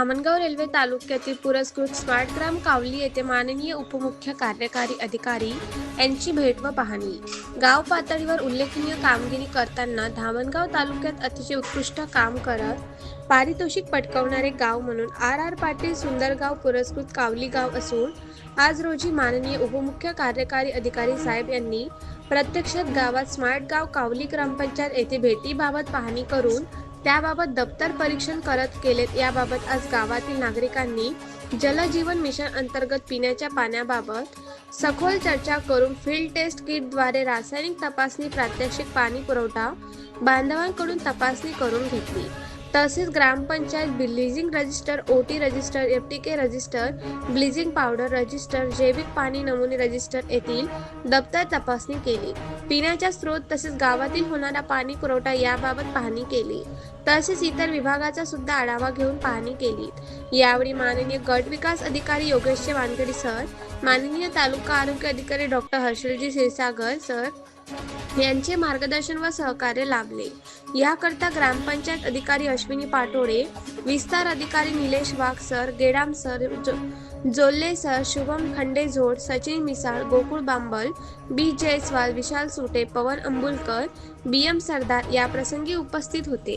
Dhamangaon railway तालुक्यातील पुरस्कृत smart ग्राम कावली येथे माननीय उपमुख्य कार्यकारी अधिकारी यांची भेट व पाहणी. गाव पातळीवर उल्लेखनीय कामगिरी करताना धामणगाव तालुक्यात अतिशय उत्कृष्ट काम करत पारितोषिक पटकावणारे गाव म्हणून आर आर पाटील सुंदरगाव पुरस्कृत कावली गाव असून आज रोजी माननीय उपमुख्य कार्यकारी अधिकारी साहेब यांनी प्रत्यक्षात गावात स्मार्ट गाव कावली ग्रामपंचायत येथे भेटीबाबत पाहणी करून त्याबाबत दप्तर परीक्षण करत केलेत. याबाबत आज गावातील नागरिकांनी जलजीवन मिशन अंतर्गत पिण्याच्या पाण्याबाबत सखोल चर्चा करून फील्ड टेस्ट किटद्वारे रासायनिक तपासणी प्रात्यक्षिक पाणी पुरवठा बांधवांकडून तपासणी करून घेतली. तसेच ग्रामपंचायत bleaching register O T register F T K register bleaching powder register जैविक पाणी नमुने रजिस्टर येथील दप्तर तपासणी केली. पिण्याच्या स्रोत तसेच गावातील होणारा पाणी पुरवठा याबाबत पाहणी केली. तसेच इतर विभागाचा सुद्धा आढावा घेऊन पाहणी केली. यावेळी माननीय गट विकास अधिकारी योगेशचे वानखेडे सर माननीय तालुका आरोग्य अधिकारी डॉक्टर हर्षलजी क्षीरसागर सर यांचे मार्गदर्शन व सहकार्य लाभले. याकरता ग्रामपंचायत अधिकारी अश्विनी पाटोळे विस्तार अधिकारी निलेश वाघ सर गेडाम सर जो जोल्ले सर शुभम खंडेझोड सचिन मिसाळ गोकुळ बांबल बी जयस्वाल विशाल सुटे पवन अंबुलकर बी एम सरदार या प्रसंगी उपस्थित होते.